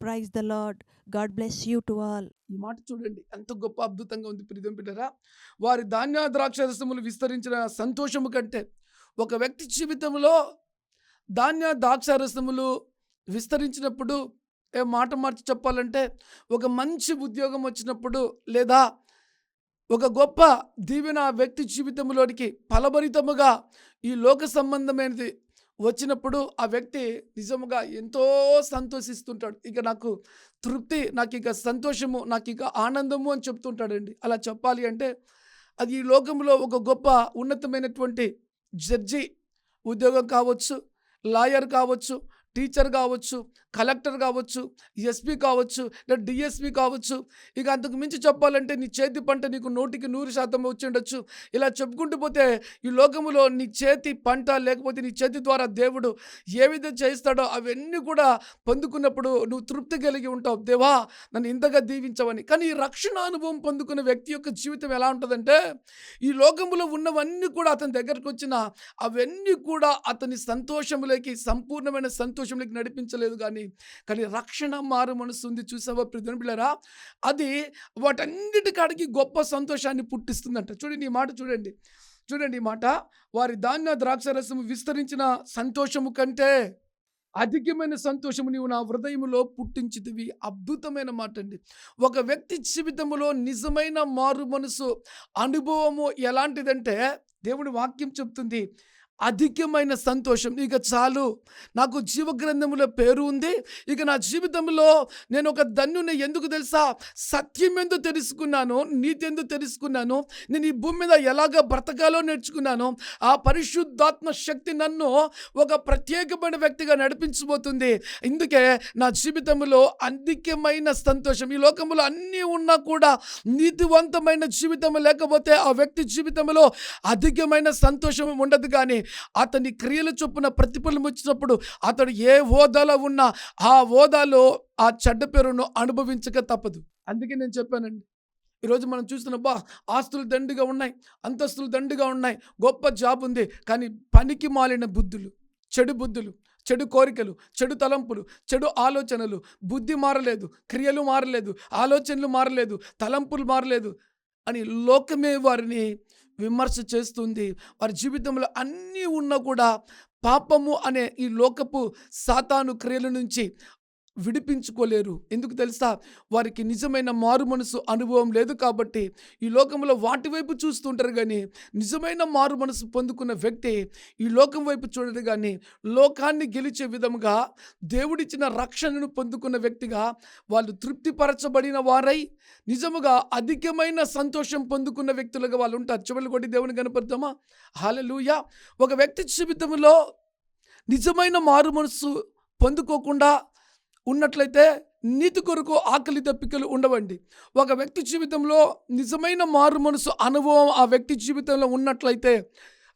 Praise the Lord God bless you to all ఈ మాట చూడండి. ఎంత గొప్ప అద్భుతంగా ఉంది ప్రీతం పిల్లరా వారి ధాన్య ద్రాక్ష రసములు విస్తరించిన సంతోషము కంటే ఒక వ్యక్తి జీవితంలో ధాన్య ద్రాక్ష రసములు విస్తరించినప్పుడు ఏ మాట మార్చి చెప్పాలంటే ఒక మంచి ఉద్యోగం వచ్చినప్పుడు లేదా ఒక గొప్ప దీవెన వ్యక్తి జీవితంలోనికి ఫలభరితముగా ఈ లోక సంబంధమైనది వచ్చినప్పుడు ఆ వ్యక్తి నిజముగా ఎంతో సంతోషిస్తుంటాడు. ఇక నాకు తృప్తి నాకు ఇక సంతోషము నాకు ఇక ఆనందము అని చెప్తుంటాడండి. అలా చెప్పాలి అంటే అది ఈ లోకంలో ఒక గొప్ప ఉన్నతమైనటువంటి జడ్జి ఉద్యోగం కావచ్చు లాయర్ కావచ్చు టీచర్ కావచ్చు కలెక్టర్ కావచ్చు ఎస్పీ కావచ్చు లేదా డిఎస్పీ కావచ్చు. ఇక అంతకు మించి చెప్పాలంటే నీ చేతి పంట నీకు నూటికి నూరు శాతం వచ్చి ఉండొచ్చు. ఇలా చెప్పుకుంటూ పోతే ఈ లోకములో నీ చేతి పంట లేకపోతే నీ చేతి ద్వారా దేవుడు ఏ విధంగా చేస్తాడో అవన్నీ కూడా పొందుకున్నప్పుడు నువ్వు తృప్తి కలిగి ఉంటావు. దేవా నన్ను ఇంతగా దీవించవని. కానీ ఈ రక్షణ అనుభవం పొందుకున్న వ్యక్తి యొక్క జీవితం ఎలా ఉంటుందంటే ఈ లోకములో ఉన్నవన్నీ కూడా అతని దగ్గరకు వచ్చిన అవన్నీ కూడా అతని సంతోషములోకి సంపూర్ణమైన సంతోషంలోకి నడిపించలేదు కానీ కానీ రక్షణ మారు మనసు ఉంది. చూసావా ప్రతిని పిల్లరా అది వాటన్నిటికాడికి గొప్ప సంతోషాన్ని పుట్టిస్తుందంట. చూడండి ఈ మాట చూడండి. చూడండి ఈ మాట. వారి ధాన్య ద్రాక్షరసము విస్తరించిన సంతోషము కంటే అధికమైన సంతోషము నీవు నా హృదయములో పుట్టించితివి. అద్భుతమైన మాట అండి. ఒక వ్యక్తి జీవితంలో నిజమైన మారు మనసు అనుభవము ఎలాంటిదంటే దేవుడి వాక్యం చెప్తుంది. అధికమైన సంతోషం. ఇక చాలు. నాకు జీవగ్రంథములో పేరు ఉంది. ఇక నా జీవితంలో నేను ఒక ధన్యుని ఎందుకు తెలుసా? సత్యం ఎందు తెలుసుకున్నాను నీతి ఎందు తెలుసుకున్నాను. నేను ఈ భూమి మీద ఎలాగ బ్రతకాలో నేర్చుకున్నాను. ఆ పరిశుద్ధాత్మ శక్తి నన్ను ఒక ప్రత్యేకమైన వ్యక్తిగా నడిపించబోతుంది. ఇందుకే నా జీవితంలో అధికమైన సంతోషం. ఈ లోకంలో అన్నీ ఉన్నా కూడా నీతివంతమైన జీవితం లేకపోతే ఆ వ్యక్తి జీవితంలో అధికమైన సంతోషం ఉండదు కానీ అతని క్రియల చొప్పున ప్రతిఫలం వచ్చినప్పుడు అతడు ఏ హోదాలో ఉన్నా ఆ హోదాలో ఆ చెడ్డ పేరును అనుభవించక తప్పదు. అందుకే నేను చెప్పానండి. ఈరోజు మనం చూస్తున్న బా ఆస్తులు దండుగా ఉన్నాయి అంతస్తులు దండుగా ఉన్నాయి గొప్ప జాబ్ ఉంది కానీ పనికి మాలిన బుద్ధులు చెడు బుద్ధులు చెడు కోరికలు చెడు తలంపులు చెడు ఆలోచనలు బుద్ధి మారలేదు క్రియలు మారలేదు ఆలోచనలు మారలేదు తలంపులు మారలేదు అని లోకమే వారిని విమర్శ చేస్తుంది. వారి జీవితంలో అన్నీ ఉన్నా కూడా పాపము అనే ఈ లోకపు సాతాను క్రియల నుంచి విడిపించుకోలేరు. ఎందుకు తెలుసా? వారికి నిజమైన మారు మనసు అనుభవం లేదు కాబట్టి ఈ లోకంలో వాటి వైపు చూస్తుంటారు కానీ నిజమైన మారు మనసు పొందుకున్న వ్యక్తి ఈ లోకం వైపు చూడరు కానీ లోకాన్ని గెలిచే విధముగా దేవుడిచ్చిన రక్షణను పొందుకున్న వ్యక్తిగా వాళ్ళు తృప్తిపరచబడిన వారై నిజముగా అధికమైన సంతోషం పొందుకున్న వ్యక్తులుగా వాళ్ళు ఉంటారు. చెవులు కొట్టి దేవుని కనపడతామా హాలలుయా ఒక వ్యక్తి జీవితంలో నిజమైన మారు మనసు పొందుకోకుండా ఉన్నట్లయితే నీతి కొరకు ఆకలి దప్పికలు ఉండవండి. ఒక వ్యక్తి జీవితంలో నిజమైన మారు మనసు అనుభవం ఆ వ్యక్తి జీవితంలో ఉన్నట్లయితే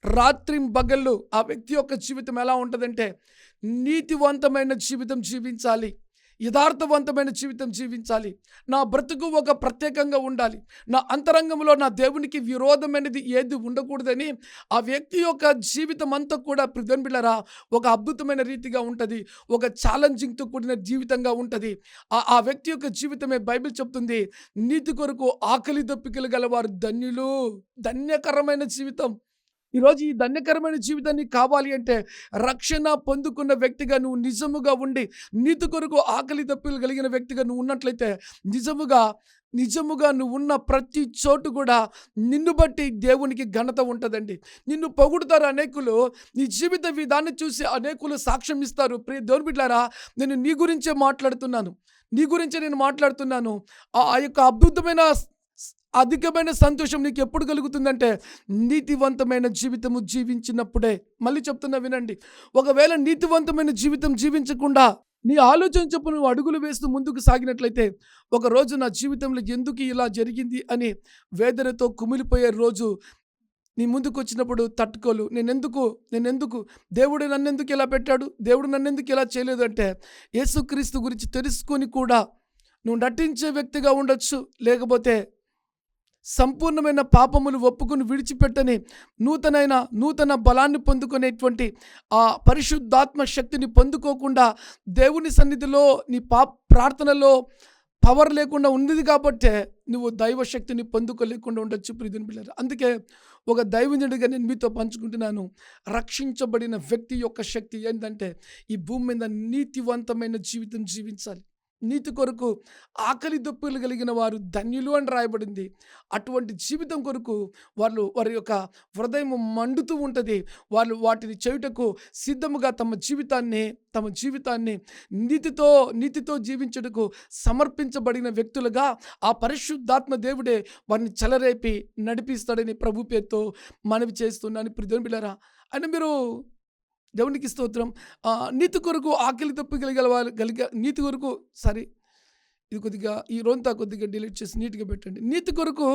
రాత్రి బగళ్ళు ఆ వ్యక్తి యొక్క జీవితం ఎలా ఉంటుందంటే నీతివంతమైన జీవితం జీవించాలి. యథార్థవంతమైన జీవితం జీవించాలి. నా బ్రతుకు ఒక ప్రత్యేకంగా ఉండాలి. నా అంతరంగంలో నా దేవునికి విరోధమైనది ఏది ఉండకూడదని ఆ వ్యక్తి యొక్క జీవితం అంతా కూడా బిళ్ళరా ఒక అద్భుతమైన రీతిగా ఉంటుంది. ఒక ఛాలెంజింగ్తో కూడిన జీవితంగా ఉంటుంది. ఆ ఆ వ్యక్తి యొక్క జీవితమే బైబిల్ చెప్తుంది నీతి కొరకు ఆకలి దప్పికలు గలవారు ధన్యులు. ధన్యకరమైన జీవితం. ఈరోజు ఈ ధన్యకరమైన జీవితాన్ని కావాలి అంటే రక్షణ పొందుకున్న వ్యక్తిగా నువ్వు నిజముగా ఉండి నీతి కొరకు ఆకలి తప్పులు కలిగిన వ్యక్తిగా నువ్వు ఉన్నట్లయితే నిజముగా నిజముగా నువ్వు ఉన్న ప్రతి చోటు కూడా నిన్ను బట్టి దేవునికి ఘనత ఉంటుందండి. నిన్ను పొగుడుతారు అనేకులు నీ జీవిత విధాన్ని చూసి అనేకులు సాక్ష్యం ఇస్తారు. ప్రియ దేవుని బిడ్డారా నేను నీ గురించే మాట్లాడుతున్నాను. నీ గురించే నేను మాట్లాడుతున్నాను. ఆ ఆ యొక్క అద్భుతమైన అధికమైన సంతోషం నీకు ఎప్పుడు కలుగుతుందంటే నీతివంతమైన జీవితము జీవించినప్పుడే. మళ్ళీ చెప్తున్నా వినండి. ఒకవేళ నీతివంతమైన జీవితం జీవించకుండా నీ ఆలోచన చెప్పు నువ్వు అడుగులు వేస్తూ ముందుకు సాగినట్లయితే ఒక రోజు నా జీవితంలో ఎందుకు ఇలా జరిగింది అని వేదనతో కుమిలిపోయే రోజు నీ ముందుకు వచ్చినప్పుడు తట్టుకోలు నేనెందుకు? నేనెందుకు? దేవుడు నన్నెందుకు ఇలా పెట్టాడు? దేవుడు నన్నెందుకు ఇలా చేయలేదు అంటే యేసుక్రీస్తు గురించి తెలుసుకొని కూడా నువ్వు నటించే వ్యక్తిగా ఉండొచ్చు. లేకపోతే సంపూర్ణమైన పాపములు ఒప్పుకుని విడిచిపెట్టని నూతనైన నూతన బలాన్ని పొందుకునేటువంటి ఆ పరిశుద్ధాత్మ శక్తిని పొందుకోకుండా దేవుని సన్నిధిలో నీ పా ప్రార్థనలో పవర్ లేకుండా ఉన్నది కాబట్టే నువ్వు దైవ శక్తిని పొందుకోలేకుండా ఉండొచ్చు ప్రీతిని పిల్లలు అందుకే ఒక దైవజనుడిగా నేను మీతో పంచుకుంటున్నాను. రక్షించబడిన వ్యక్తి యొక్క శక్తి ఏంటంటే ఈ భూమి మీద నీతివంతమైన జీవితం జీవించాలి. నీతి కొరకు ఆకలి దొప్పులు కలిగిన వారు ధన్యులు అని రాయబడింది. అటువంటి జీవితం కొరకు వాళ్ళు వారి యొక్క హృదయం మండుతూ ఉంటుంది. వాళ్ళు వాటిని చేయుటకు సిద్ధముగా తమ జీవితాన్ని తమ జీవితాన్ని నీతితో నీతితో జీవించుటకు సమర్పించబడిన వ్యక్తులుగా ఆ పరిశుద్ధాత్మ దేవుడే వారిని చెలరేపి నడిపిస్తాడని ప్రభు పేరుతో మనవి చేస్తున్నాను. ప్రిధుని అని మీరు దేవునికి స్తోత్రం. నీతి కొరకు ఆకలి తప్పి కలిగల వారు కలిగ నీతి కొరకు సారీ ఇది కొద్దిగా ఈ రోజంతా కొద్దిగా డిలీట్ చేసి నీట్గా పెట్టండి. నీతి కొరకు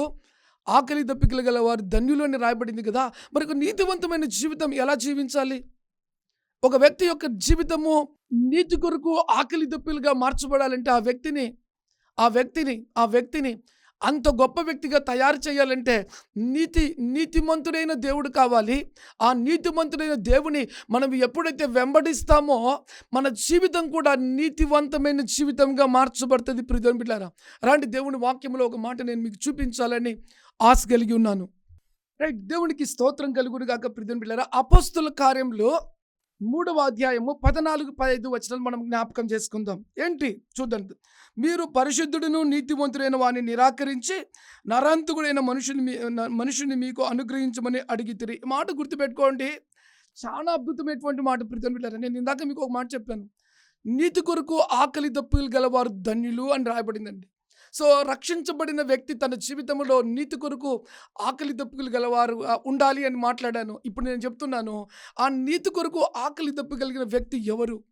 ఆకలి దప్పికలు గల వారు ధన్యులని రాయబడింది కదా. మరి ఒక నీతివంతమైన జీవితం ఎలా జీవించాలి? ఒక వ్యక్తి యొక్క జీవితము నీతి కొరకు ఆకలి దప్పిలుగా మార్చబడాలంటే ఆ వ్యక్తిని ఆ వ్యక్తిని ఆ వ్యక్తిని అంత గొప్ప వ్యక్తిగా తయారు చేయాలంటే నీతి నీతిమంతుడైన దేవుడు కావాలి. ఆ నీతిమంతుడైన దేవుని మనం ఎప్పుడైతే వెంబడిస్తామో మన జీవితం కూడా నీతివంతమైన జీవితంగా మార్చబడుతుంది. ప్రియం బిడ్డారా రాండి దేవుని వాక్యంలో ఒక మాట నేను మీకు చూపించాలని ఆశ కలిగి ఉన్నాను. రైట్ దేవునికి స్తోత్రం కలుగును గాక ప్రియం బిడ్డారా అపస్తుల కార్యంలో మూడవ అధ్యాయము పద్నాలుగు పదహైదు వచనాలు మనం జ్ఞాపకం చేసుకుందాం. ఏంటి? చూడండి మీరు పరిశుద్ధుడును నీతివంతుడైన వాడిని నిరాకరించి నరాంతకుడైన మనుషుని మీ మనుషుని మీకు అనుగ్రహించమని అడిగితిరి. ఈ మాట గుర్తుపెట్టుకోండి. చాలా అద్భుతమైనటువంటి మాట ప్రీతం పెట్టారు. నేను ఇందాక మీకు ఒక మాట చెప్పాను. నీతి కొరకు ఆకలి దప్పులు గలవారు ధన్యులు అని రాయబడిందండి. సో రక్షించబడిన వ్యక్తి తన జీవితంలో నీతి కొరకు ఆకలి దప్పుకలు గలవారు ఉండాలి అని మాట్లాడాను. ఇప్పుడు నేను చెప్తున్నాను ఆ నీతి కొరకు ఆకలి దప్పగలిగిన వ్యక్తి ఎవరు?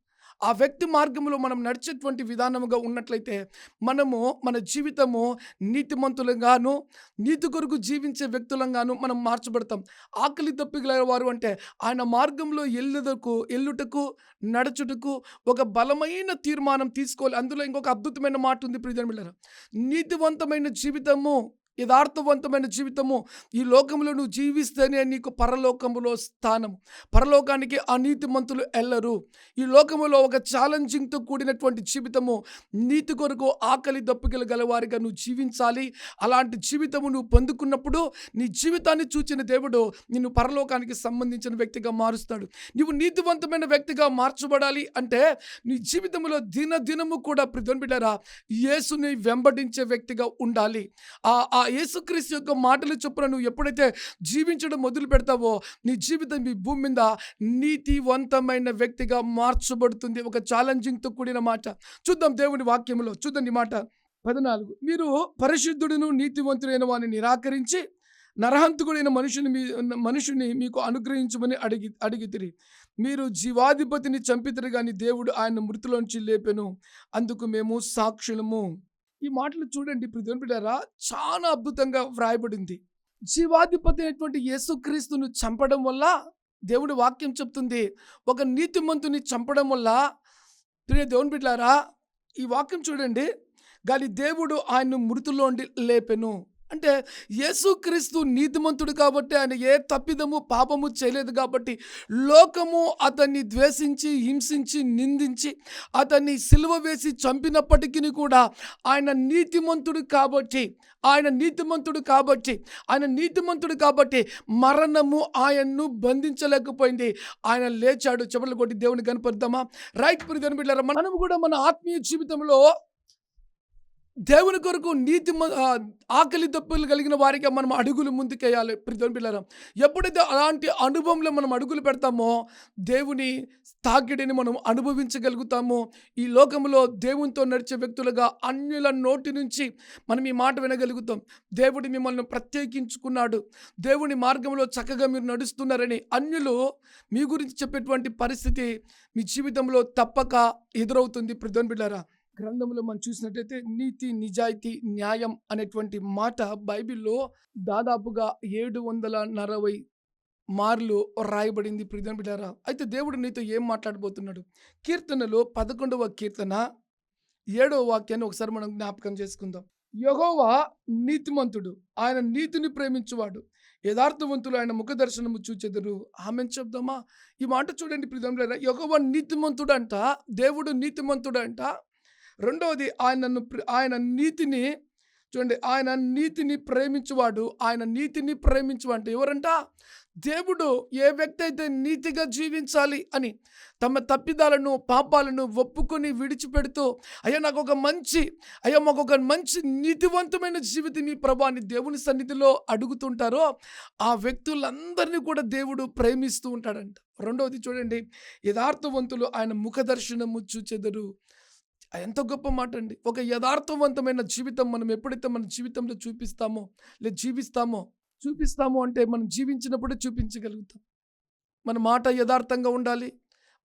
ఆ వ్యక్తి మార్గంలో మనం నడిచేటువంటి విధానముగా ఉన్నట్లయితే మనము మన జీవితము నీతిమంతులంగాను నీతి కొరకు జీవించే వ్యక్తులంగాను మనం మార్చబడతాం. ఆకలి దప్పిగల వారు అంటే ఆయన మార్గంలో ఎల్లుదకు ఎల్లుటకు నడుచుటకు ఒక బలమైన తీర్మానం తీసుకోవాలి. అందులో ఇంకొక అద్భుతమైన మాట ఉంది ప్రియమిళ్ళరా నీతివంతమైన జీవితము యథార్థవంతమైన జీవితము ఈ లోకంలో నువ్వు జీవిస్తేనే నీకు పరలోకములో స్థానం. పరలోకానికి అనీతిమంతులు ఎల్లరు. ఈ లోకములో ఒక ఛాలెంజింగ్తో కూడినటువంటి జీవితము నీతి కొరకు ఆకలి దప్పికలు గలవారిగా నువ్వు జీవించాలి. అలాంటి జీవితము నువ్వు పొందుకున్నప్పుడు నీ జీవితాన్ని చూచిన దేవుడు నిన్ను పరలోకానికి సంబంధించిన వ్యక్తిగా మారుస్తాడు. నువ్వు నీతివంతమైన వ్యక్తిగా మార్చబడాలి అంటే నీ జీవితంలో దినదినము కూడా బిడ్డరా యేసుని వెంబడించే వ్యక్తిగా ఉండాలి. ఆ ఆ యేసుక్రీస్తు యొక్క మాటలు చొప్పున నువ్వు ఎప్పుడైతే జీవించడం మొదలు పెడతావో నీ జీవితం ఈ భూమి మీద నీతివంతమైన వ్యక్తిగా మార్చబడుతుంది. ఒక ఛాలెంజింగ్తో కూడిన మాట. చూద్దాం దేవుని వాక్యంలో చూద్దాం ఈ మాట. పద్నాలుగు. మీరు పరిశుద్ధుడును నీతివంతుడైన వాడిని నిరాకరించి నరహంతకుడైన మనుషుని మీ మనుషుని మీకు అనుగ్రహించమని అడిగి అడిగితిరి. మీరు జీవాధిపతిని చంపితిరి కానీ దేవుడు ఆయన మృతిలోంచి లేపెను. అందుకు మేము సాక్షులము. ఈ మాటలు చూడండి ప్రిధుని బిడ్డారా. చాలా అద్భుతంగా వ్రాయబడింది. జీవాధిపతి అయినటువంటి యేసుక్రీస్తును చంపడం వల్ల దేవుడి వాక్యం చెప్తుంది ఒక నీతిమంతుని చంపడం వల్ల ప్రియ దేవుని బిడ్డారా ఈ వాక్యం చూడండి. కానీ దేవుడు ఆయన్ను మృతులోండి లేపెను. అంటే యేసుక్రీస్తు నీతిమంతుడు కాబట్టి ఆయన ఏ తప్పిదము పాపము చేయలేదు కాబట్టి లోకము అతన్ని ద్వేషించి హింసించి నిందించి అతన్ని సిలువ వేసి చంపినప్పటికీ కూడా ఆయన నీతిమంతుడు కాబట్టి ఆయన నీతిమంతుడు కాబట్టి ఆయన నీతిమంతుడు కాబట్టి మరణము ఆయన్ను బంధించలేకపోయింది. ఆయన లేచాడు. చెమటలు కొట్టి దేవుని కనపడదామా రైట్ ప్రియ బిడ్డారా మనం కూడా మన ఆత్మీయ జీవితంలో దేవుని కొరకు నీతి ఆకలి దప్పులు కలిగిన వారికి మనం అడుగులు ముందుకేయాలి ప్రితం పిల్లరం ఎప్పుడైతే అలాంటి అనుభవంలో మనం అడుగులు పెడతామో దేవుని తాకిడిని మనం అనుభవించగలుగుతామో. ఈ లోకంలో దేవునితో నడిచే వ్యక్తులుగా అన్యుల నోటి నుంచి మనం ఈ మాట వినగలుగుతాం. దేవుడు మిమ్మల్ని ప్రత్యేకించుకున్నాడు. దేవుని మార్గంలో చక్కగా మీరు నడుస్తున్నారని అన్యులు మీ గురించి చెప్పేటువంటి పరిస్థితి మీ జీవితంలో తప్పక ఎదురవుతుంది ప్రితం బిడ్డారా గ్రంథంలో మనం చూసినట్టయితే నీతి నిజాయితీ న్యాయం అనేటువంటి మాట బైబిల్లో దాదాపుగా ఏడు వందల నలభై మార్లు రాయబడింది ప్రిధం బిడ్డారా. అయితే దేవుడు నీతో ఏం మాట్లాడబోతున్నాడు? కీర్తనలో పదకొండవ కీర్తన ఏడవ వాక్యాన్ని ఒకసారి మనం జ్ఞాపకం చేసుకుందాం. యహోవా నీతిమంతుడు ఆయన నీతిని ప్రేమించువాడు యథార్థవంతులు ఆయన ముఖ దర్శనము చూచెదరు. ఆమె చెప్దామా? ఈ మాట చూడండి ప్రిధం యహోవా నీతిమంతుడు అంట దేవుడు నీతిమంతుడు అంట రెండవది ఆయనను ప్ర- ఆయన నీతిని చూడండి ఆయన నీతిని ప్రేమించువాడు ఆయన నీతిని ప్రేమించు అంటే ఎవరంట? దేవుడు ఏ వ్యక్తి అయితే నీతిగా జీవించాలి అని తమ తప్పిదాలను పాపాలను ఒప్పుకొని విడిచిపెడుతూ అయ్యా నాకు ఒక మంచి అయ్యా మాకు ఒక మంచి నీతివంతమైన జీవితం మీ ప్రభాని దేవుని సన్నిధిలో అడుగుతుంటారో ఆ వ్యక్తులందరినీ కూడా దేవుడు ప్రేమిస్తూ ఉంటాడంట. రెండవది చూడండి యథార్థవంతులు ఆయన ముఖదర్శనము చూచెదరు. ఎంత గొప్ప మాట అండి ఒక యథార్థవంతమైన జీవితం మనం ఎప్పుడైతే మన జీవితంలో చూపిస్తామో లేదా జీవిస్తామో చూపిస్తామో అంటే మనం జీవించినప్పుడే చూపించగలుగుతాం. మన మాట యథార్థంగా ఉండాలి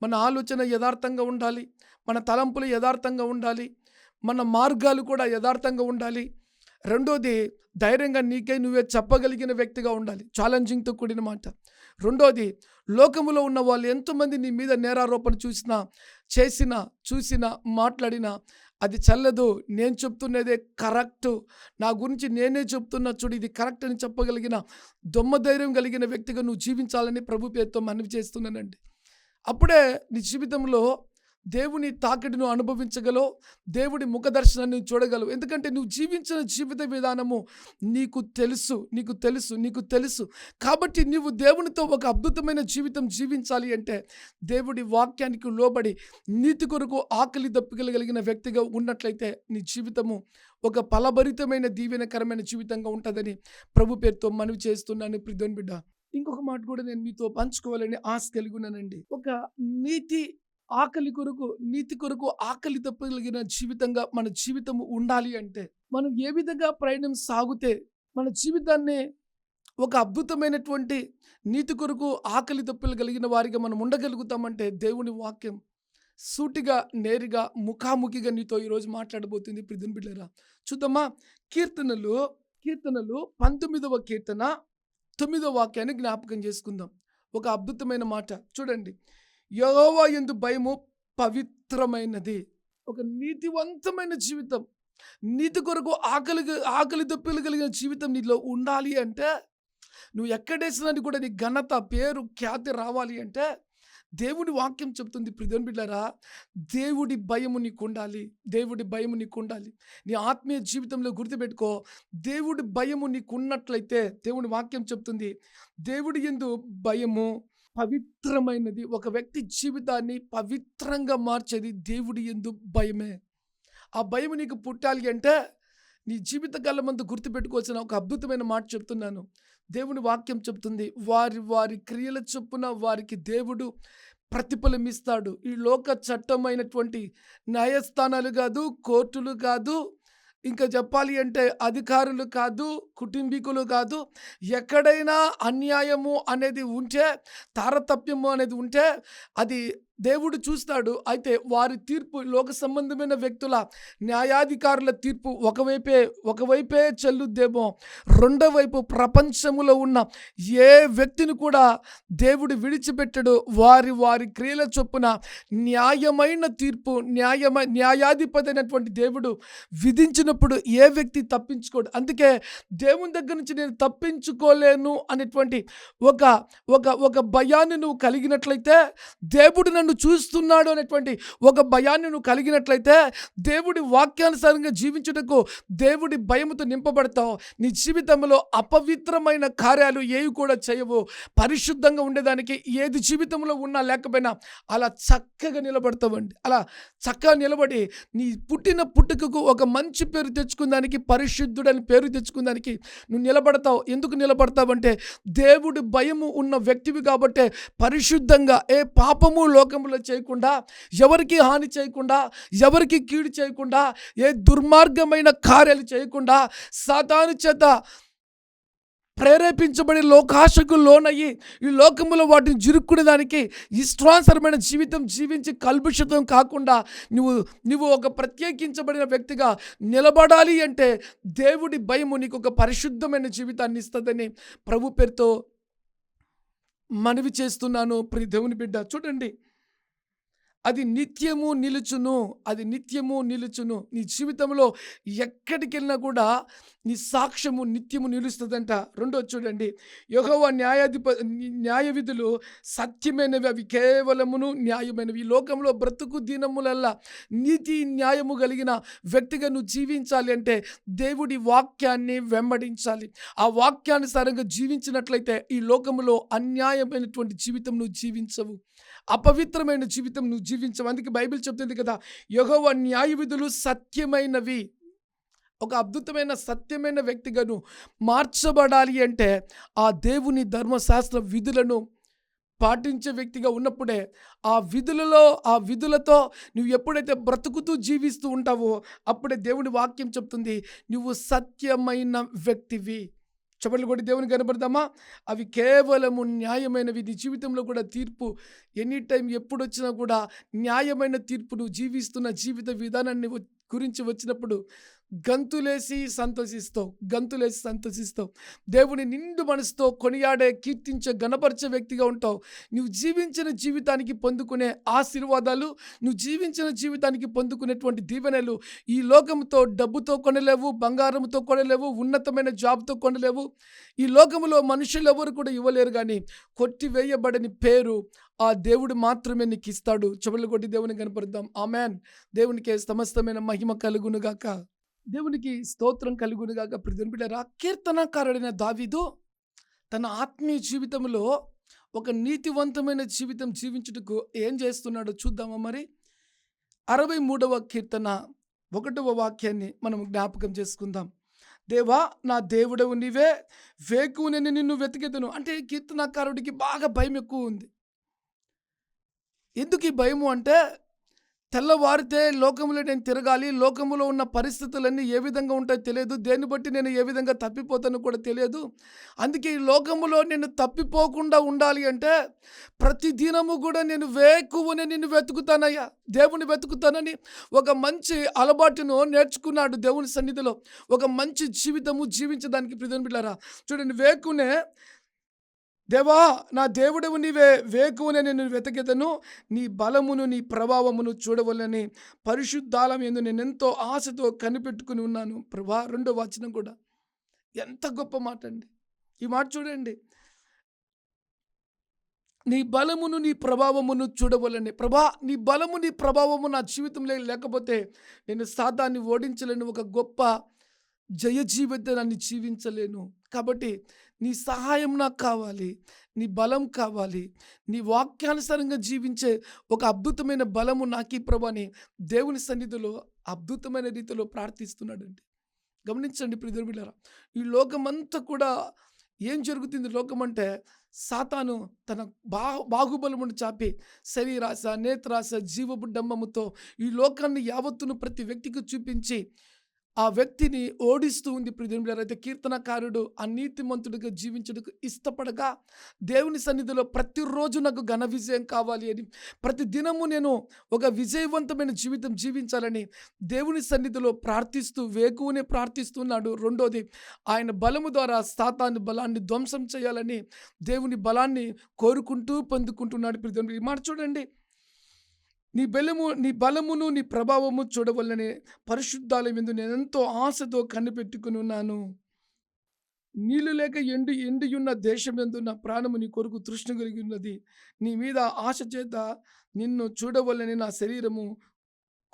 మన ఆలోచన యథార్థంగా ఉండాలి మన తలంపులు యథార్థంగా ఉండాలి మన మార్గాలు కూడా యథార్థంగా ఉండాలి. రెండోది ధైర్యంగా నీకై నువ్వే చెప్పగలిగిన వ్యక్తిగా ఉండాలి. ఛాలెంజింగ్తో కూడిన మాట. రెండోది లోకములో ఉన్న వాళ్ళు ఎంతోమంది నీ మీద నేరారోపణ చూసినా చేసినా చూసినా మాట్లాడినా అది చల్లదు. నేను చెప్తున్నదే కరెక్ట్. నా గురించి నేనే చెప్తున్నా చూడు ఇది కరెక్ట్ అని చెప్పగలిగిన దొమ్మధైర్యం కలిగిన వ్యక్తిగా నువ్వు జీవించాలని ప్రభు పేరుతో మనవి చేస్తున్నానండి. అప్పుడే నీ జీవితంలో దేవుని తాకిడిను అనుభవించగలవు దేవుడి ముఖ దర్శనాన్ని చూడగలవు. ఎందుకంటే నువ్వు జీవించిన జీవిత విధానము నీకు తెలుసు నీకు తెలుసు నీకు తెలుసు. కాబట్టి నీవు దేవునితో ఒక అద్భుతమైన జీవితం జీవించాలి అంటే దేవుడి వాక్యానికి లోబడి నీతి కొరకు ఆకలి దప్పికలగలిగిన వ్యక్తిగా ఉన్నట్లయితే నీ జీవితము ఒక ఫలభరితమైన దీవెనకరమైన జీవితంగా ఉంటుందని ప్రభు పేరుతో మనవి చేస్తున్నాను. ప్రిధోన్ బిడ్డ ఇంకొక మాట కూడా నేను మీతో పంచుకోవాలని ఆశ కలిగి ఉన్నానండి. ఒక నీతి ఆకలి కొరకు నీతి కొరకు ఆకలి తప్పగలిగిన జీవితంగా మన జీవితం ఉండాలి అంటే మనం ఏ విధంగా ప్రయాణం సాగితే మన జీవితాన్ని ఒక అద్భుతమైనటువంటి నీతి కొరకు ఆకలి తప్పులు కలిగిన వారిగా మనం ఉండగలుగుతామంటే దేవుని వాక్యం సూటిగా నేరుగా ముఖాముఖిగా నీతో ఈరోజు మాట్లాడబోతుంది. ప్రిదిన్ బిడ్డరా చూద్దామా? కీర్తనలు కీర్తనలు పంతొమ్మిదవ కీర్తన తొమ్మిదవ వాక్యాన్ని జ్ఞాపకం చేసుకుందాం. ఒక అద్భుతమైన మాట. చూడండి. యహోవా ఎందు భయము పవిత్రమైనది. ఒక నీతివంతమైన జీవితం. నీతి కొరకు ఆకలి ఆకలి దొప్పిలు కలిగిన జీవితం నీలో ఉండాలి అంటే నువ్వు ఎక్కడేసినది కూడా నీ ఘనత పేరు ఖ్యాతి రావాలి అంటే దేవుడి వాక్యం చెప్తుంది. ప్రిధన్ బిడ్డారా దేవుడి భయము నీకు ఉండాలి దేవుడి భయము నీకు ఉండాలి నీ ఆత్మీయ జీవితంలో గుర్తుపెట్టుకో దేవుడి భయము నీకు ఉన్నట్లయితే దేవుడి వాక్యం చెప్తుంది. దేవుడి ఎందు భయము పవిత్రమైనది. ఒక వ్యక్తి జీవితాన్ని పవిత్రంగా మార్చేది దేవుడి ఎందు భయమే. ఆ భయం నీకు పుట్టాలి అంటే నీ జీవితకాలం అంతా గుర్తుపెట్టుకోవాల్సిన ఒక అద్భుతమైన మాట చెప్తున్నాను. దేవుని వాక్యం చెప్తుంది వారి వారి క్రియల చొప్పున వారికి దేవుడు ప్రతిఫలమిస్తాడు. ఈ లోక చట్టమైనటువంటి న్యాయస్థానాలు కాదు కోర్టులు కాదు ఇంకా చెప్పాలి అంటే అధికారులు కాదు కుటుంబీకులు కాదు ఎక్కడైనా అన్యాయము అనేది ఉంటే తారతమ్యము అనేది ఉంటే అది దేవుడు చూస్తాడు. అయితే వారి తీర్పు లోక సంబంధమైన వ్యక్తుల న్యాయాధికారుల తీర్పు ఒకవైపే ఒకవైపే చెల్లుద్దేమో. రెండో వైపు ప్రపంచములో ఉన్న ఏ వ్యక్తిని కూడా దేవుడు విడిచిపెట్టడు. వారి వారి క్రియల చొప్పున న్యాయమైన తీర్పు న్యాయమ న్యాయాధిపతి అయినటువంటి దేవుడు విధించినప్పుడు ఏ వ్యక్తి తప్పించుకోడు. అందుకే దేవుని దగ్గర నుంచి నేను తప్పించుకోలేను అనేటువంటి ఒక ఒక ఒక భయాన్ని నువ్వు కలిగినట్లయితే దేవుడు నన్ను చూస్తున్నాడు అనేటువంటి ఒక భయాన్ని నువ్వు కలిగినట్లయితే దేవుడి వాక్యానుసారంగా జీవించుటకు దేవుడి భయముతో నింపబడతావు. నీ జీవితంలో అపవిత్రమైన కార్యాలు ఏవి కూడా చేయవు. పరిశుద్ధంగా ఉండేదానికి ఏది జీవితంలో ఉన్నా లేకపోయినా అలా చక్కగా నిలబడతావండి. అలా చక్కగా నిలబడి నీ పుట్టిన పుట్టుకకు ఒక మంచి పేరు తెచ్చుకుందానికి పరిశుద్ధుడని పేరు తెచ్చుకుందానికి నువ్వు నిలబడతావు. ఎందుకు నిలబడతావంటే దేవుడి భయము ఉన్న వ్యక్తివి కాబట్టే పరిశుద్ధంగా ఏ పాపము లోకములో చేయకుండా ఎవరికి హాని చేయకుండా ఎవరికి కీడు చేయకుండా ఏ దుర్మార్గమైన కార్యాలు చేయకుండా సాతాను చేత ప్రేరేపించబడి లోకాశకు లోనయ్యి ఈ లోకములో వాటిని జిరుక్కునే దానికి ఇష్టానుసరమైన జీవితం జీవించి కల్పిషితం కాకుండా నువ్వు నువ్వు ఒక ప్రత్యేకించబడిన వ్యక్తిగా నిలబడాలి అంటే దేవుడి భయము నీకు ఒక పరిశుద్ధమైన జీవితాన్ని ఇస్తుందని ప్రభు పేరుతో మనవి చేస్తున్నాను. ప్రి దేవుని బిడ్డ చూడండి. అది నిత్యము నిలుచును అది నిత్యము నిలుచును. నీ జీవితంలో ఎక్కడికి వెళ్ళినా కూడా నీ సాక్ష్యము నిత్యము నిలుస్తుందంట. రెండో చూడండి యెహోవా న్యాయాధిప న్యాయ విధులు సత్యమైనవి అవి కేవలమును న్యాయమైనవి. ఈ లోకంలో బ్రతుకు దినములల్లా నీతి న్యాయము కలిగిన వ్యక్తిగా నువ్వు జీవించాలి అంటే దేవుడి వాక్యాన్ని వెంబడించాలి. ఆ వాక్యానుసారంగా జీవించినట్లయితే ఈ లోకములో అన్యాయమైనటువంటి జీవితం నువ్వు జీవించవు. అపవిత్రమైన జీవితం నువ్వు జీవించవు అందుకే బైబిల్ చెప్తుంది కదా. యోగవ న్యాయ విధులు సత్యమైనవి. ఒక అద్భుతమైన సత్యమైన వ్యక్తిగాను మార్చబడాలి అంటే ఆ దేవుని ధర్మశాస్త్ర విధులను పాటించే వ్యక్తిగా ఉన్నప్పుడే ఆ విధులలో ఆ విధులతో నువ్వు ఎప్పుడైతే బ్రతుకుతూ జీవిస్తూ ఉంటావో అప్పుడే దేవుని వాక్యం చెప్తుంది నువ్వు సత్యమైన వ్యక్తివి. చెప్పలు కొట్టి దేవుని కనపడతామా? అవి కేవలము న్యాయమైనవి. నీ జీవితంలో కూడా తీర్పు. ఎనీ టైం ఎప్పుడు వచ్చినా కూడా న్యాయమైన తీర్పు నువ్వు జీవిస్తున్న జీవిత విధానాన్ని గురించి వచ్చినప్పుడు గంతులేసి సంతోషిస్తావు గంతులేసి సంతోషిస్తావు. దేవుని నిండు మనసుతో కొనియాడే కీర్తించే గణపరిచే వ్యక్తిగా ఉంటావు. నువ్వు జీవించిన జీవితానికి పొందుకునే ఆశీర్వాదాలు నువ్వు జీవించిన జీవితానికి పొందుకునేటువంటి దీవెనలు ఈ లోకంతో డబ్బుతో కొనలేవు బంగారంతో కొనలేవు ఉన్నతమైన జాబ్తో కొనలేవు. ఈ లోకంలో మనుషులు ఎవరు కూడా ఇవ్వలేరు కానీ కొట్టివేయబడని పేరు ఆ దేవుడు మాత్రమే నీకు ఇస్తాడు. చెవులు కొట్టి దేవుని కనపరుద్దాం. ఆమెన్. దేవునికి సమస్తమైన మహిమ కలుగునుగాక. దేవునికి స్తోత్రం కలుగునుగాక ప్రతినిపిడారా కీర్తనకారుడైన దావీదు తన ఆత్మీయ జీవితంలో ఒక నీతివంతమైన జీవితం జీవించుటకు ఏం చేస్తున్నాడో చూద్దామా మరి? అరవై మూడవ కీర్తన ఒకటవ వాక్యాన్ని మనం జ్ఞాపకం చేసుకుందాం. దేవా నా దేవుడవు నీవే వేకువ నేను నిన్ను వెతికెదను. అంటే కీర్తనకారుడికి బాగా భయం ఎక్కువ ఉంది. ఎందుకు ఈ భయము అంటే తెల్లవారితే లోకములో నేను తిరగాలి లోకములో ఉన్న పరిస్థితులన్నీ ఏ విధంగా ఉంటాయో తెలియదు దేన్ని బట్టి నేను ఏ విధంగా తప్పిపోతానో కూడా తెలియదు. అందుకే ఈ లోకములో నేను తప్పిపోకుండా ఉండాలి అంటే ప్రతి దినము కూడా నేను వేకువనే నిన్ను వెతుకుతానయ్యా. దేవుని వెతుకుతానని ఒక మంచి అలవాటును నేర్చుకున్నాడు దేవుని సన్నిధిలో. ఒక మంచి జీవితము జీవించడానికి ప్రజలు బిడ్డారా చూడండి వేకునే దేవా నా దేవుడవు నీవే వేకువనే నేను వెతకెదను. నీ బలమును నీ ప్రభావమును చూడవలని పరిశుద్ధాలం ఎందు నేను ఎంతో ఆశతో కనిపెట్టుకుని ఉన్నాను. ప్రభా రెండో వచనం కూడా. ఎంత గొప్ప మాట అండి ఈ మాట చూడండి. నీ బలమును నీ ప్రభావమును చూడవలని ప్రభా నీ బలము నీ ప్రభావము నా జీవితంలో లేకపోతే నేను సాతాన్ని ఓడించలేను. ఒక గొప్ప జయ జీవితాన్ని జీవించలేను. కాబట్టి నీ సహాయం నాకు కావాలి నీ బలం కావాలి. నీ వాక్యానుసారంగా జీవించే ఒక అద్భుతమైన బలము నాకీ ప్రభాని దేవుని సన్నిధిలో అద్భుతమైన రీతిలో ప్రార్థిస్తున్నాడండి. గమనించండి ప్రిదుర్బిళ్ళరా ఈ లోకమంతా కూడా ఏం జరుగుతుంది? లోకం అంటే సాతాను తన బా బాహుబలమును చాపి శరీరాశ నేత్రాశ జీవపు ఈ లోకాన్ని యావత్తును ప్రతి వ్యక్తికి చూపించి ఆ వ్యక్తిని ఓడిస్తూ ఉంది ప్రియుడు అయితే కీర్తనకారుడు ఆ నీతిమంతుడిగా జీవించడానికి ఇష్టపడగా దేవుని సన్నిధిలో ప్రతిరోజు నాకు ఘన విజయం కావాలి అని ప్రతి దినము నేను ఒక విజయవంతమైన జీవితం జీవించాలని దేవుని సన్నిధిలో ప్రార్థిస్తూ వేకువనే ప్రార్థిస్తున్నాడు. రెండోది ఆయన బలము ద్వారా సాతాన్ని బలాన్ని ధ్వంసం చేయాలని దేవుని బలాన్ని కోరుకుంటూ పొందుకుంటున్నాడు ప్రియుడు ఈ మాట చూడండి. నీ బలము నీ బలమును నీ ప్రభావము చూడవలనే పరిశుద్ధాల ఎందు నేను ఎంతో ఆశతో కనిపెట్టుకుని ఉన్నాను. నీళ్ళు లేక ఎండి ఎండియున్న దేశం ఎందు నా ప్రాణము నీ కొరకు తృష్ణ కలిగి ఉన్నది. నీ మీద ఆశ చేత నిన్ను చూడవల్లని నా శరీరము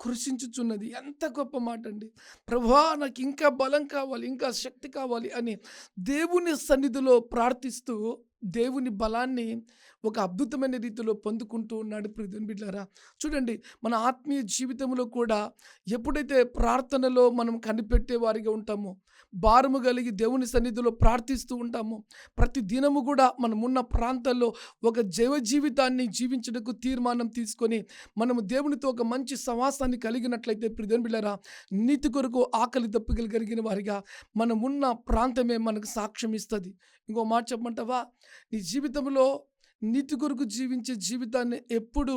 కృషించుచున్నది. ఎంత గొప్ప మాట అండి ప్రభా నాకు ఇంకా బలం కావాలి ఇంకా శక్తి కావాలి అని దేవుని సన్నిధిలో ప్రార్థిస్తూ దేవుని బలాన్ని ఒక అద్భుతమైన రీతిలో పొందుకుంటూ ఉన్నాడు ప్రియని బిడ్డారా. చూడండి మన ఆత్మీయ జీవితంలో కూడా ఎప్పుడైతే ప్రార్థనలో మనం కనిపెట్టే వారిగా ఉంటామో భారము కలిగి దేవుని సన్నిధిలో ప్రార్థిస్తూ ఉంటాము. ప్రతి దినము కూడా మనమున్న ప్రాంతాల్లో ఒక జైవ జీవితాన్ని జీవించడానికి తీర్మానం తీసుకొని మనము దేవునితో ఒక మంచి సమాసాన్ని కలిగినట్లయితే ప్రిదన్ బిళ్ళరా నీతి కొరకు ఆకలి దప్పికలు కలిగిన వారిగా మనమున్న ప్రాంతమే మనకు సాక్ష్యం ఇస్తుంది ఇంకో మాట చెప్పమంటావా? నీ జీవితంలో నీతి కొరకు జీవించే జీవితాన్ని ఎప్పుడు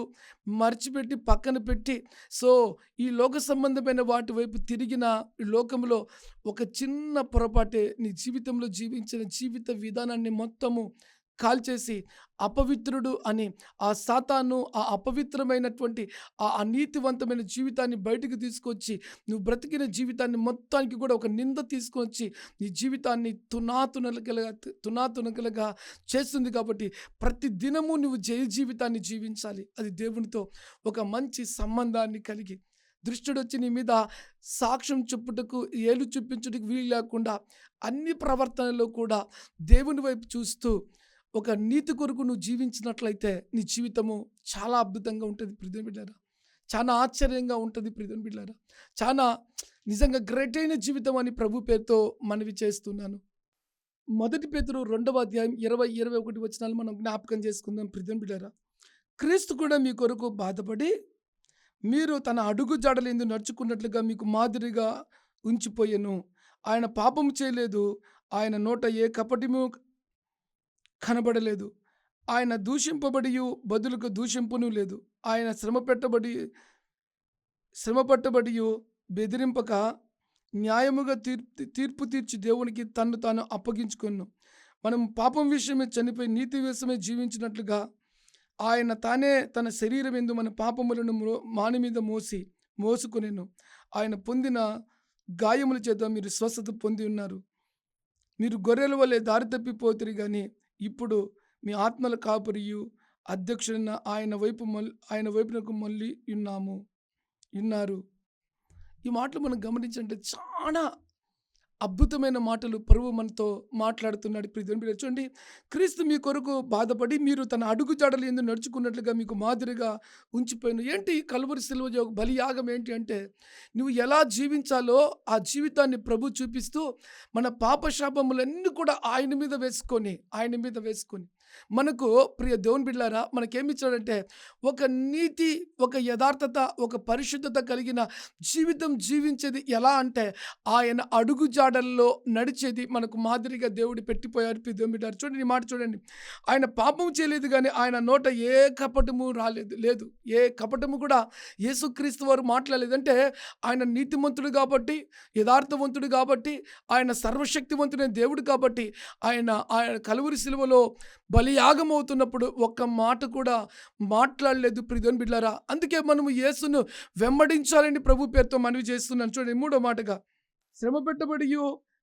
మర్చిపెట్టి పక్కన పెట్టి సో ఈ లోక సంబంధమైన వాటి వైపు తిరిగిన ఈ లోకంలో ఒక చిన్న పొరపాటే నీ జీవితంలో జీవించిన జీవిత విధానాన్ని మొత్తము కాల్చేసి అపవిత్రుడు అని ఆ సాతాను ఆ అపవిత్రమైనటువంటి ఆ అనీతివంతమైన జీవితాన్ని బయటకు తీసుకొచ్చి నువ్వు బ్రతికిన జీవితాన్ని మొత్తానికి కూడా ఒక నింద తీసుకొచ్చి నీ జీవితాన్ని తునాతునకలుగా తునాతునకలుగా చేస్తుంది కాబట్టి ప్రతి దినము నువ్వు జయ జీవితాన్ని జీవించాలి. అది దేవునితో ఒక మంచి సంబంధాన్ని కలిగి. దృష్టిడు వచ్చి నీ మీద సాక్ష్యం చెప్పుటకు ఏలు చూపించుటకు వీలు లేకుండా అన్ని ప్రవర్తనలో కూడా దేవుని వైపు చూస్తూ ఒక నీతి కొరకు నువ్వు జీవించినట్లయితే నీ జీవితము చాలా అద్భుతంగా ఉంటుంది ప్రిధం బిడ్డారా చాలా ఆశ్చర్యంగా ఉంటుంది ప్రిధం బిడ్డారా చాలా నిజంగా గ్రేట్ అయిన జీవితం అని ప్రభు పేరుతో మనవి చేస్తున్నాను. మొదటి పేతురు రెండవ అధ్యాయం ఇరవై ఇరవై ఒకటి వచ్చినాలు మనం జ్ఞాపకం చేసుకుందాం ప్రిధం బిడ్డారా క్రీస్తు కూడా మీ కొరకు బాధపడి మీరు తన అడుగు జాడలేందు నడుచుకున్నట్లుగా మీకు మాదిరిగా ఉంచిపోయాను. ఆయన పాపం చేయలేదు ఆయన నోట ఏ కపటిము కనబడలేదు. ఆయన దూషింపబడి బదులుకు దూషింపును లేదు. ఆయన శ్రమ పెట్టబడి శ్రమ పట్టబడి బెదిరింపక న్యాయముగా తీర్పు తీర్పు తీర్చి దేవునికి తన్ను తాను అప్పగించుకున్నాను మనం పాపం విషయమే చనిపోయి నీతి విషయమే జీవించినట్లుగా ఆయన తానే తన శరీరం ఎందు మన పాపములను మో- మాని మీద మోసి మోసుకునేను. ఆయన పొందిన గాయముల చేత మీరు స్వస్థత పొంది ఉన్నారు. మీరు గొర్రెల వలె దారి తప్పిపోతురు కానీ ఇప్పుడు మీ ఆత్మల కాపురియు అధ్యక్షుడైన ఆయన వైపు మళ్ళీ ఆయన వైపునకు మళ్ళీ ఉన్నాము విన్నారు ఈ మాటలు మనం గమనించంటే చాలా అద్భుతమైన మాటలు పరువు మనతో మాట్లాడుతున్నాడు ప్రియమైన బిడ్డ. చూడండి క్రీస్తు మీ కొరకు బాధపడి మీరు తన అడుగు జాడలు ఎందుకు నడుచుకున్నట్లుగా మీకు మాదిరిగా ఉంచిపోయిన ఏంటి కలువరి సిలువ బలియాగం ఏంటి అంటే నువ్వు ఎలా జీవించాలో ఆ జీవితాన్ని ప్రభు చూపిస్తూ మన పాపశాపములన్నీ కూడా ఆయన మీద వేసుకొని ఆయన మీద వేసుకొని మనకు ప్రియ దేవుని బిడ్డారా మనకేమిచ్చాడంటే ఒక నీతి ఒక యథార్థత ఒక పరిశుద్ధత కలిగిన జీవితం జీవించేది ఎలా అంటే ఆయన అడుగు జాడల్లో నడిచేది మనకు మాదిరిగా దేవుడు పెట్టిపోయారు. ప్రియ దేవుని బిడ్డారు చూడండి మాట చూడండి. ఆయన పాపం చేయలేదు కానీ ఆయన నోట ఏ కపటము రాలేదు లేదు. ఏ కపటము కూడా యేసుక్రీస్తు వారు మాట్లాడలేదు. అంటే ఆయన నీతిమంతుడు కాబట్టి యథార్థవంతుడు కాబట్టి ఆయన సర్వశక్తివంతుడైన దేవుడు కాబట్టి ఆయన ఆయన కలువురి శిలువలో బలియాగం అవుతున్నప్పుడు ఒక్క మాట కూడా మాట్లాడలేదు ప్రిధన్ బిడ్లారా? అందుకే మనము యేసును వెంబడించాలని ప్రభు పేరుతో మనవి చేస్తున్నాను. చూడండి మూడో మాటగా శ్రమ పెట్టబడి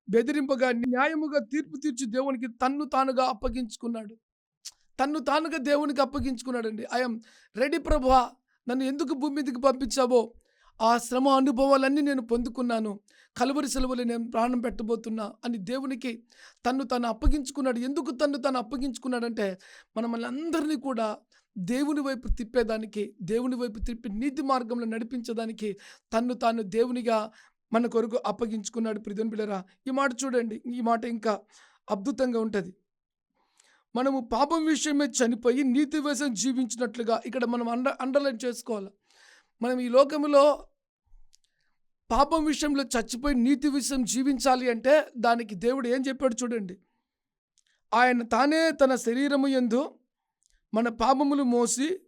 బెదిరింపగా న్యాయముగా తీర్పు తీర్చి దేవునికి తన్ను తానుగా అప్పగించుకున్నాడు. తన్ను తానుగా దేవునికి అప్పగించుకున్నాడండి. ఐఎమ్ రెడీ ప్రభా. నన్ను ఎందుకు భూమి మీదకి పంపించావో? ఆ శ్రమ అనుభవాలన్నీ నేను పొందుకున్నాను. కలువరి సెలవులు నేను ప్రాణం పెట్టబోతున్నా అని దేవునికి తన్ను తను అప్పగించుకున్నాడు. ఎందుకు తన్ను తను అప్పగించుకున్నాడంటే మనల్ని అందరినీ కూడా దేవుని వైపు తిప్పేదానికి దేవుని వైపు తిప్పి నీతి మార్గంలో నడిపించడానికి తన్ను తాను దేవునిగా మన కొరకు అప్పగించుకున్నాడు. ప్రిధన్ బిడరా ఈ మాట చూడండి. ఈ మాట ఇంకా అద్భుతంగా ఉంటుంది. మనము పాపం విషయమే చనిపోయి నీతి వేసం జీవించినట్లుగా ఇక్కడ మనం అండ అండర్లైన్ చేసుకోవాలి? మనం ఈ లోకంలో పాపం విషయంలో చచ్చిపోయి నీతి విషయం జీవించాలి అంటే దానికి దేవుడు ఏం చెప్పాడు చూడండి. ఆయన తానే తన శరీరము ఎందు మన పాపములు మోసి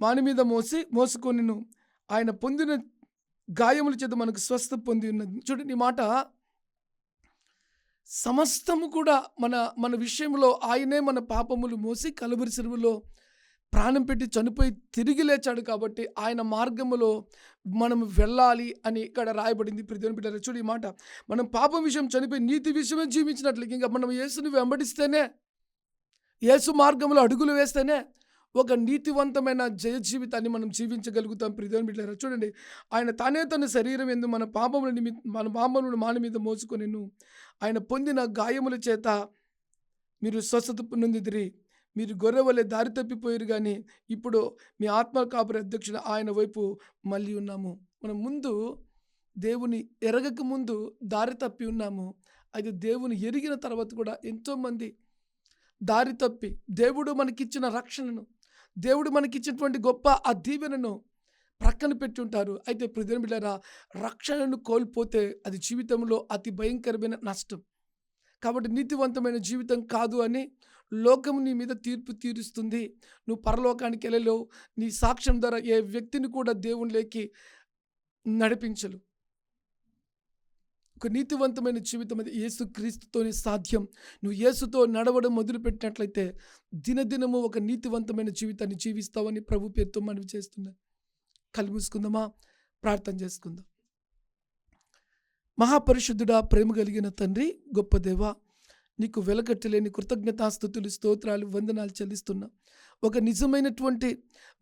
మాని మీద మోసి మోసుకొనిను. ఆయన పొందిన గాయముల చేత మనకు స్వస్థ పొంది ఉన్నది. చూడండి ఈ మాట. సమస్తము కూడా మన మన విషయంలో ఆయనే మన పాపములు మోసి కలుబరి సెరువులో ప్రాణం పెట్టి చనిపోయి తిరిగి లేచాడు కాబట్టి ఆయన మార్గములో మనం వెళ్ళాలి అని ఇక్కడ రాయబడింది. ప్రతిదిన బిడ్డారు చూడు ఈ మాట. మనం పాపం విషయం చనిపోయి నీతి విషయమే జీవించినట్లు ఇంకా మనం యేసుని వెంబడిస్తేనే యేసు మార్గంలో అడుగులు వేస్తేనే ఒక నీతివంతమైన జయ జీవితాన్ని మనం జీవించగలుగుతాం. ప్రియోని బిడ్డారా చూడండి. ఆయన తానే తన శరీరం ఎందు మన పాపముల నిమిత్త మన పాపములను మాన మీద మోసుకొనిను ఆయన పొందిన గాయముల చేత మీరు స్వస్థత నొందిదిరి మీరు గొర్రె వలె దారి తప్పిపోయారు కానీ ఇప్పుడు మీ ఆత్మ కాపురి అధ్యక్షుడు ఆయన వైపు మళ్ళీ ఉన్నాము. మనం ముందు దేవుని ఎరగక ముందు దారి తప్పి ఉన్నాము. అయితే దేవుని ఎరిగిన తర్వాత కూడా ఎంతోమంది దారి తప్పి దేవుడు మనకిచ్చిన రక్షణను దేవుడు మనకిచ్చినటువంటి గొప్ప ఆ దీవెనను ప్రక్కన పెట్టి ఉంటారు అయితే ప్రజల బిడ్డారా రక్షణను కోల్పోతే అది జీవితంలో అతి భయంకరమైన నష్టం. కాబట్టి నీతివంతమైన జీవితం కాదు అని లోకం నీ మీద తీర్పు తీరుస్తుంది. నువ్వు పరలోకానికి వెళ్ళలేవు. నీ సాక్ష్యం ద్వారా ఏ వ్యక్తిని కూడా దేవునిలోకి నడిపించలు ఒక నీతివంతమైన జీవితం అది యేసుక్రీస్తుతోనే సాధ్యం. నువ్వు యేసుతో నడవడం మొదలుపెట్టినట్లయితే దినదినము ఒక నీతివంతమైన జీవితాన్ని జీవిస్తావని ప్రభు పేరుతో మనవి చేస్తున్నాను కళ్ళు ప్రార్థన చేసుకుందాం. మహాపరిశుద్ధుడా ప్రేమ కలిగిన తండ్రి గొప్ప దేవ నీకు వెలకట్టలేని కృతజ్ఞతాస్థుతులు స్తోత్రాలు వందనాలు చెల్లిస్తున్నా. ఒక నిజమైనటువంటి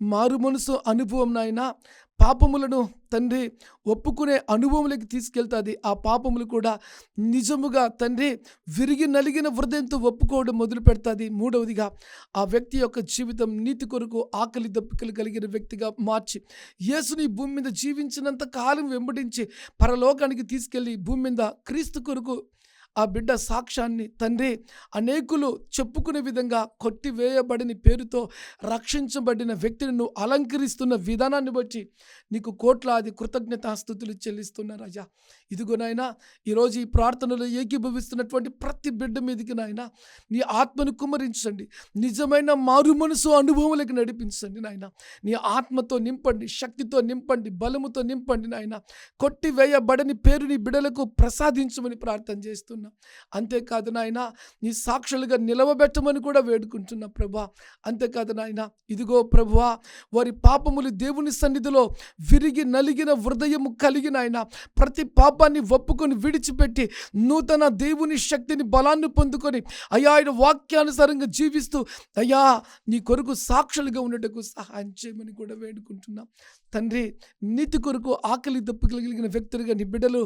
మారు మనసు అనుభవం నాయన పాపములను తండ్రి ఒప్పుకునే అనుభవంలోకి తీసుకెళ్తాది. ఆ పాపములు కూడా నిజముగా తండ్రి విరిగి నలిగిన హృదయంతో ఒప్పుకోవడం మొదలు పెడతాది. మూడవదిగా ఆ వ్యక్తి యొక్క జీవితం నీతి కొరకు ఆకలి దప్పికలు కలిగిన వ్యక్తిగా మార్చి యేసుని భూమి మీద జీవించినంత కాలం వెంబడించి పరలోకానికి తీసుకెళ్ళి భూమి మీద క్రీస్తు కొరకు ఆ బిడ్డ సాక్ష్యాన్ని తండ్రి అనేకులు చెప్పుకునే విధంగా కొట్టివేయబడిన పేరుతో రక్షించబడిన వ్యక్తిని నువ్వు అలంకరిస్తున్న విధానాన్ని బట్టి నీకు కోట్లాది కృతజ్ఞతాస్థుతులు చెల్లిస్తున్నా రాజా ఇదిగో నాయనా ఈరోజు ఈ ప్రార్థనలో ఏకీభవిస్తున్నటువంటి ప్రతి బిడ్డ మీదకి నాయన నీ ఆత్మను కుమ్మరించండి. నిజమైన మారు మనసు అనుభవంలోకి నడిపించండి నాయన. నీ ఆత్మతో నింపండి శక్తితో నింపండి బలముతో నింపండి నాయన. కొట్టివేయబడని పేరుని బిడలకు ప్రసాదించమని ప్రార్థన చేస్తున్నా అంతేకాదు నాయన నీ సాక్షులుగా నిలవబెట్టమని కూడా వేడుకుంటున్నా ప్రభా. అంతేకాదు నాయన ఇదిగో ప్రభువా వారి పాపములు దేవుని సన్నిధిలో విరిగి నలిగిన హృదయము కలిగిన ఆయన ప్రతి పాపాన్ని ఒప్పుకొని విడిచిపెట్టి నూతన దేవుని శక్తిని బలాన్ని పొందుకొని అయ్యా ఆయన వాక్యానుసారంగా జీవిస్తూ అయ్యా నీ కొరకు సాక్షులుగా ఉండటకు సహాయం చేయమని కూడా వేడుకుంటున్నాం. తండ్రి నీతి కొరకు ఆకలి దప్పుకలిగిన వ్యక్తులుగా నీ బిడ్డలు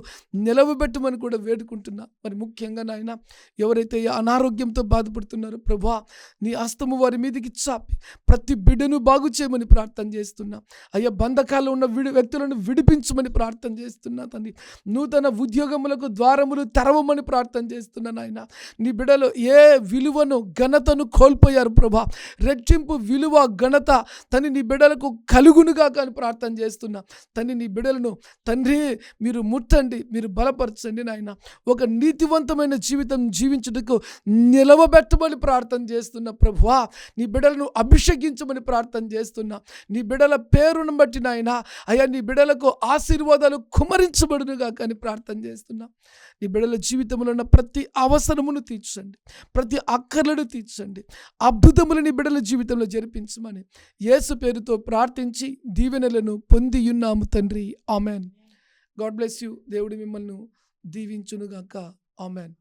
నిలవబెట్టమని కూడా వేడుకుంటున్నా. మరి ముఖ్యంగా నాయన ఎవరైతే అనారోగ్యంతో బాధపడుతున్నారో ప్రభా నీ అస్తము వారి మీదకి చాపి ప్రతి బిడ్డను బాగు చేయమని ప్రార్థన చేస్తున్నా. అయ్యా బంధకాలు ఉన్న విడి వ్యక్తులను విడిపించమని ప్రార్థన చేస్తున్నా తండ్రి. నూతన ఉద్యోగములకు ద్వారములు తెరవమని ప్రార్థన చేస్తున్నా నాయన. నీ బిడ్డలు ఏ విలువను ఘనతను కోల్పోయారు ప్రభా. రెట్టింపు విలువ ఘనత తని నీ బిడ్డలకు కలుగునుగా కానీ ప్రార్థన చేస్తున్నా. తండ్రి నీ బిడలను తండ్రి మీరు ముట్టండి మీరు బలపరచండి నాయన. ఒక నీతివంతమైన జీవితం జీవించుటకు నిలవబెట్టమని ప్రార్థన చేస్తున్న ప్రభువా. నీ బిడలను అభిషేకించమని ప్రార్థన చేస్తున్నా. నీ బిడల పేరును బట్టి నాయన అయ్యా నీ బిడలకు ఆశీర్వాదాలు కుమరించబడునుగా కానీ ప్రార్థన చేస్తున్నా. నీ బిడల జీవితంలో ఉన్న ప్రతి అవసరమును తీర్చండి. ప్రతి అక్కర్లను తీర్చండి. అద్భుతములు నీ బిడల జీవితంలో జరిపించమని యేసు పేరుతో ప్రార్థించి దీవెనలు దీవెనలను పొందియున్నాము తండ్రి. ఆమెన్. God bless you. దేవుడు మిమ్మల్ని దీవించునుగాక. ఆమెన్.